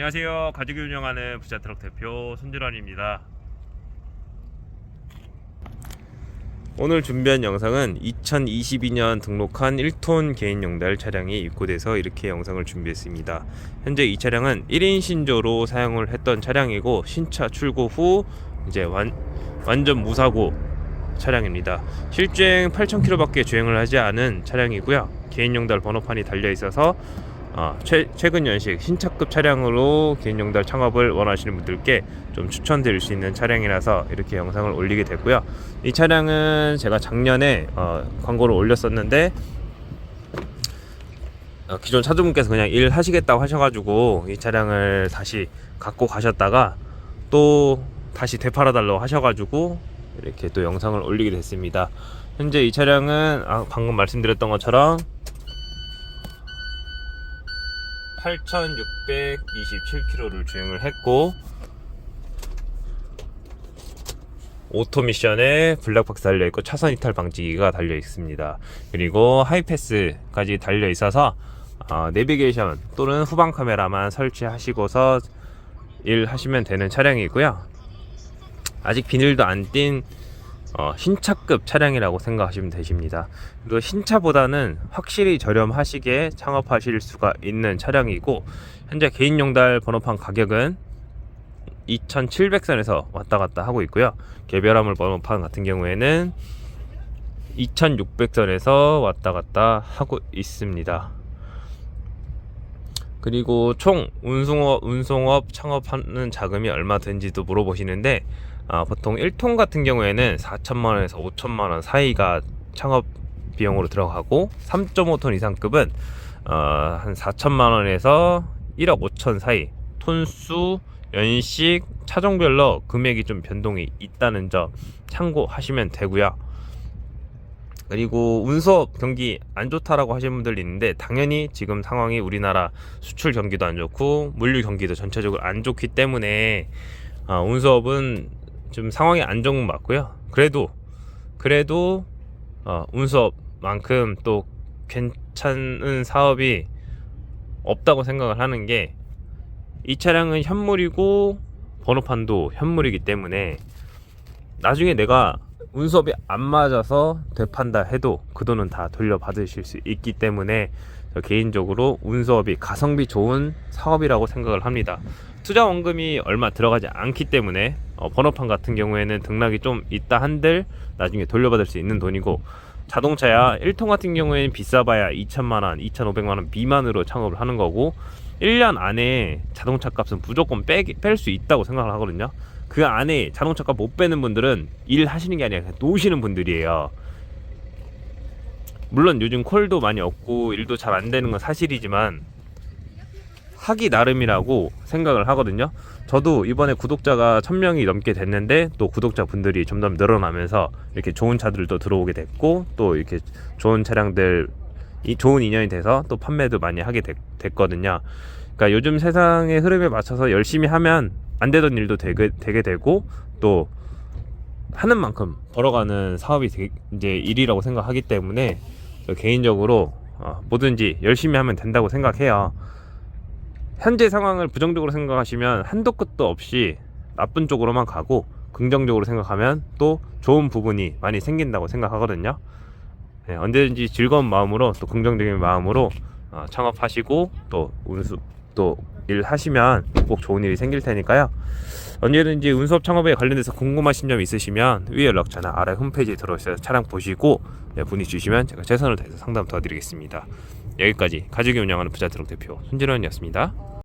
안녕하세요. 가족이 운영하는 부자 트럭 대표 손진환입니다. 오늘 준비한 영상은 2022년 등록한 1톤 개인 용달 차량이 입고돼서 이렇게 영상을 준비했습니다. 현재 이 차량은 1인 신조로 사용을 했던 차량이고 신차 출고 후 이제 완, 완전 무사고 차량입니다. 실주행 8,000km밖에 주행을 하지 않은 차량이고요. 개인 용달 번호판이 달려 있어서 어, 최, 최근 연식 신차급 차량으로 개인 용달 창업을 원하시는 분들께 좀 추천드릴 수 있는 차량이라서 이렇게 영상을 올리게 됐고요. 이 차량은 제가 작년에 어, 광고를 올렸었는데 어, 기존 차주분께서 그냥 일 하시겠다고 하셔가지고 이 차량을 다시 갖고 가셨다가 또 다시 되팔아달라고 하셔가지고 이렇게 또 영상을 올리게 됐습니다. 현재 이 차량은 아, 방금 말씀드렸던 것처럼 8,627km를 주행을 했고 오토 미션에 블랙박스 달려 있고 차선 이탈 방지기가 달려 있습니다. 그리고 하이패스까지 달려 있어서 어, 내비게이션 또는 후방 카메라만 설치하시고서 일하시면 되는 차량이고요. 아직 비닐도 안 띈 어, 신차급 차량이라고 생각하시면 되십니다. 그리고 신차보다는 확실히 저렴하시게 창업하실 수가 있는 차량이고 현재 개인 용달 번호판 가격은 2,700선에서 왔다 갔다 하고 있고요. 개별 화물 번호판 같은 경우에는 2,600선에서 왔다 갔다 하고 있습니다. 그리고 총 운송업, 운송업 창업하는 자금이 얼마 든지도 물어보시는데 아, 보통 1톤 같은 경우에는 4천만 원에서 5천만 원 사이가 창업 비용으로 들어가고 3.5톤 이상급은 어, 한 4천만 원에서 1억 5천 사이 톤수 연식 차종별로 금액이 좀 변동이 있다는 점 참고하시면 되고요. 그리고 운수업 경기 안 좋다라고 하시는 분들 있는데 당연히 지금 상황이 우리나라 수출 경기도 안 좋고 물류 경기도 전체적으로 안 좋기 때문에 어, 운수업은 좀 상황이 안 좋은 건 맞고요. 그래도 그래도 어, 운수업만큼 또 괜찮은 사업이 없다고 생각을 하는 게 이 차량은 현물이고 번호판도 현물이기 때문에 나중에 내가 운수업이 안 맞아서 되판다 해도 그 돈은 다 돌려받으실 수 있기 때문에 저 개인적으로 운수업이 가성비 좋은 사업이라고 생각을 합니다. 투자 원금이 얼마 들어가지 않기 때문에 어, 번호판 같은 경우에는 등락이 좀 있다 한들 나중에 돌려받을 수 있는 돈이고 자동차야 1톤 같은 경우에는 비싸봐야 2천만 원, 2,500만 원 미만으로 창업을 하는 거고 1년 안에 자동차 값은 무조건 뺄 수 있다고 생각을 하거든요. 그 안에 자동차 값 못 빼는 분들은 일 하시는 게 아니라 그냥 노시는 분들이에요. 물론 요즘 콜도 많이 없고 일도 잘 안 되는 건 사실이지만 하기 나름이라고 생각을 하거든요. 저도 이번에 구독자가 1000명이 넘게 됐는데 또 구독자 분들이 점점 늘어나면서 이렇게 좋은 차들도 들어오게 됐고 또 이렇게 좋은 차량들 이 좋은 인연이 돼서 또 판매도 많이 하게 됐, 됐거든요. 그러니까 요즘 세상의 흐름에 맞춰서 열심히 하면 안 되던 일도 되게, 되게 되고 또 하는 만큼 벌어가는 사업이 되, 이제 일이라고 생각하기 때문에 저 개인적으로 어, 뭐든지 열심히 하면 된다고 생각해요. 현재 상황을 부정적으로 생각하시면 한도 끝도 없이 나쁜 쪽으로만 가고 긍정적으로 생각하면 또 좋은 부분이 많이 생긴다고 생각하거든요. 네, 언제든지 즐거운 마음으로 또 긍정적인 마음으로 어, 창업하시고 또 운수 또 일하시면 꼭 좋은 일이 생길 테니까요. 언제든지 운수업 창업에 관련돼서 궁금하신 점 있으시면 위 연락처나 아래 홈페이지에 들어오셔서 차량 보시고 네, 문의 주시면 제가 최선을 다해서 상담 도와드리겠습니다. 여기까지 가족이 운영하는 부자 트럭 대표 손진원이었습니다.